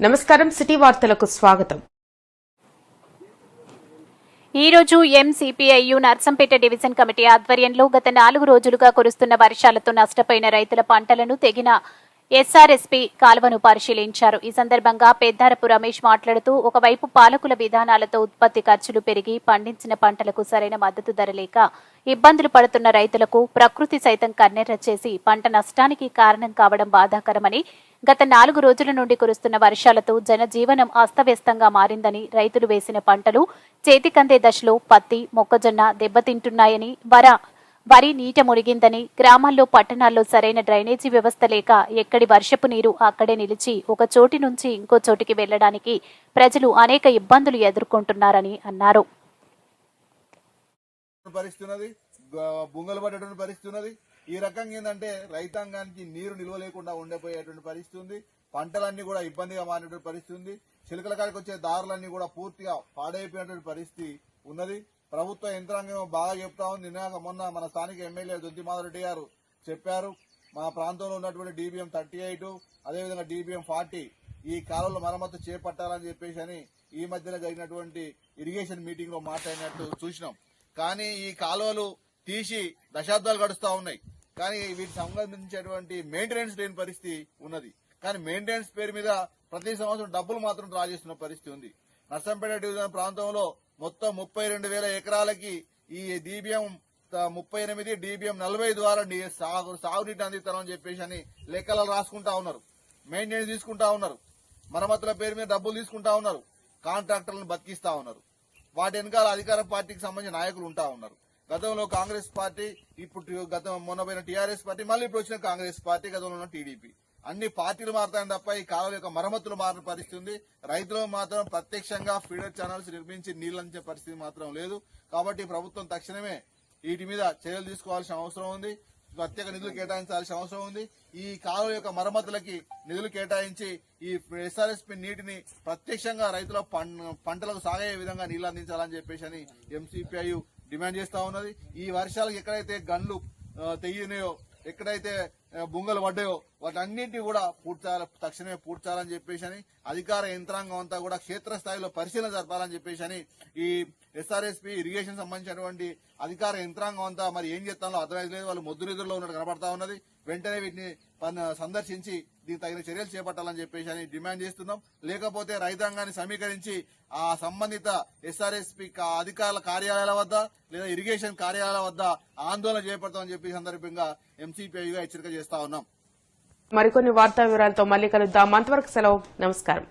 నమస్కారం సిటీ వార్తలకు స్వాగతం. ఈ రోజు ఎంసీపీఐయు నర్సంపేట డివిజన్ కమిటీ ఆధ్వర్యంలో గత నాలుగు రోజులుగా కురుస్తున్న వర్షాలతో నష్టపోయిన రైతుల పంటలను తెగిన ఎస్ఆర్ఎస్పీ కాలువను పరిశీలించారు. ఈ సందర్భంగా పెద్దారపు రమేష్ మాట్లాడుతూ ఒకవైపు పాలకుల విధానాలతో ఉత్పత్తి ఖర్చులు పెరిగి పండించిన పంటలకు సరైన మద్దతు ధర లేక ఇబ్బందులు పడుతున్న రైతులకు ప్రకృతి సైతం కన్నెర్ర చేసి పంట నష్టానికి కారణం కావడం బాధాకరమని గత నాలుగు రోజుల నుండి కురుస్తున్న వర్షాలతో జనజీవనం అస్తవ్యస్తంగా మారిందని రైతులు వేసిన పంటలు చేతికందే దశలో పత్తి మొక్కజొన్న దెబ్బతింటున్నాయని వర వరి నీట మునిగిందని గ్రామాల్లో పట్టణాల్లో సరైన డ్రైనేజీ వ్యవస్థ లేక ఎక్కడి వర్షపు నీరు అక్కడే నిలిచి ఒక చోటి నుంచి ఇంకో చోటికి వెళ్ళడానికి ప్రజలు అనేక ఇబ్బందులు ఎదుర్కొంటున్నారని అన్నారు. ఈ రకంగా ఏంటంటే రైతాంగానికి నీరు నిల్వ లేకుండా ఉండిపోయేటువంటి పరిస్థితి ఉంది. పంటలన్నీ కూడా ఇబ్బందిగా మారినటువంటి పరిస్థితి ఉంది. చిలుకల కాడికి వచ్చే దారులన్నీ కూడా పూర్తిగా పాడైపోయినటువంటి పరిస్థితి ఉన్నది. ప్రభుత్వ యంత్రాంగం బాగా చెప్తా ఉంది. నిన్న మొన్న మన స్థానిక ఎమ్మెల్యే దుద్ది మాధవరెడ్డి గారు చెప్పారు. మా ప్రాంతంలో ఉన్నటువంటి డీబీఎం థర్టీ ఎయిట్ అదేవిధంగా డీబీఎం ఫార్టీ ఈ కాలంలో మరమ్మతు చేపట్టాలని చెప్పేసి అని ఈ మధ్యలో జరిగినటువంటి ఇరిగేషన్ మీటింగ్లో మాట్లాడినట్టు చూసినాం. కానీ ఈ కాలువలు తీసి దశాబ్దాలు గడుస్తూ ఉన్నాయి. కానీ వీటికి సంబంధించినటువంటి మెయింటెనెన్స్ లేని పరిస్థితి ఉన్నది. కానీ మెయింటెనెన్స్ పేరు మీద ప్రతి సంవత్సరం డబ్బులు మాత్రం డ్రా చేస్తున్న పరిస్థితి ఉంది. నర్సంపేట డివిజన్ ప్రాంతంలో మొత్తం ముప్పై రెండు వేల ఎకరాలకి ఈ డీబీఎం ముప్పై ఎనిమిది డీబీఎం నలభై ద్వారా సాగు సాగునీటి అందిస్తామని చెప్పేసి అని లెక్కలు రాసుకుంటా ఉన్నారు. మెయింటెనెన్స్ తీసుకుంటా ఉన్నారు. మరమ్మతుల పేరు మీద డబ్బులు తీసుకుంటా ఉన్నారు. కాంట్రాక్టర్లను బతికిస్తా ఉన్నారు. వాటి వెనకాల అధికార పార్టీకి సంబంధించిన నాయకులు ఉంటా ఉన్నారు. గతంలో కాంగ్రెస్ పార్టీ ఇప్పుడు గతం మొన్న పోయిన టీఆర్ఎస్ పార్టీ మళ్ళీ ఇప్పుడు వచ్చిన కాంగ్రెస్ పార్టీ గతంలో ఉన్న టీడీపీ. అన్ని పార్టీలు మారుతాయని తప్ప ఈ కాలువ యొక్క మరమ్మతులు మారిన పరిస్థితి ఉంది రైతులు మాత్రం ప్రత్యక్షంగా ఫీడర్ ఛానల్స్ నిర్మించి నీళ్ళంచే పరిస్థితి మాత్రం లేదు. కాబట్టి ప్రభుత్వం తక్షణమే వీటి మీద చర్యలు తీసుకోవాల్సిన అవసరం ఉంది. ప్రత్యేక నిధులు కేటాయించాల్సిన అవసరం ఉంది. ఈ కాలువ యొక్క మరమ్మతులకి నిధులు కేటాయించి ఈ ఎస్ఆర్ఎస్పి నీటిని ప్రత్యక్షంగా రైతుల పంటలకు సాగే విధంగా నీళ్ళు అందించాలని చెప్పేసి అని ఎంసీపీఐ డిమాండ్ చేస్తా ఉన్నది. ఈ వర్షాలకు ఎక్కడైతే గన్లు ఆ, తెగినాయో ఎక్కడైతే బుంగలు పడ్డాయో వాటన్నింటినీ కూడా పూడ్చాల తక్షణమే పూడ్చాలని చెప్పేసి అని అధికార యంత్రాంగం అంతా కూడా క్షేత్రస్థాయిలో పరిశీలన జరపాలని చెప్పేసి అని ఈ ఎస్ఆర్ఎస్పి ఇరిగేషన్ సంబంధించినటువంటి అధికార యంత్రాంగం అంతా మరి ఏం చేస్తానో అర్థమైతే లేదు వాళ్ళు మొద్దు నిధుల్లో ఉన్నట్టు కనబడతా ఉన్నది. వెంటనే వీటిని సందర్శించి దీనికి తగిన చర్యలు చేపట్టాలని చెప్పేసి అని డిమాండ్ చేస్తున్నాం. లేకపోతే రైతాంగాన్ని సమీకరించి ఆ సంబంధిత ఎస్ఆర్ఎస్పి అధికారుల కార్యాలయాల వద్ద లేదా ఇరిగేషన్ కార్యాలయాల వద్ద ఆందోళన చేపడతామని చెప్పి సందర్భంగా ఎంసీపీఐగా హెచ్చరిక చేస్తా ఉన్నాం. మరికొన్ని వార్తా వివరాలతో మళ్ళీ కలుద్దాం. అంతవరకు సెలవు. నమస్కారం.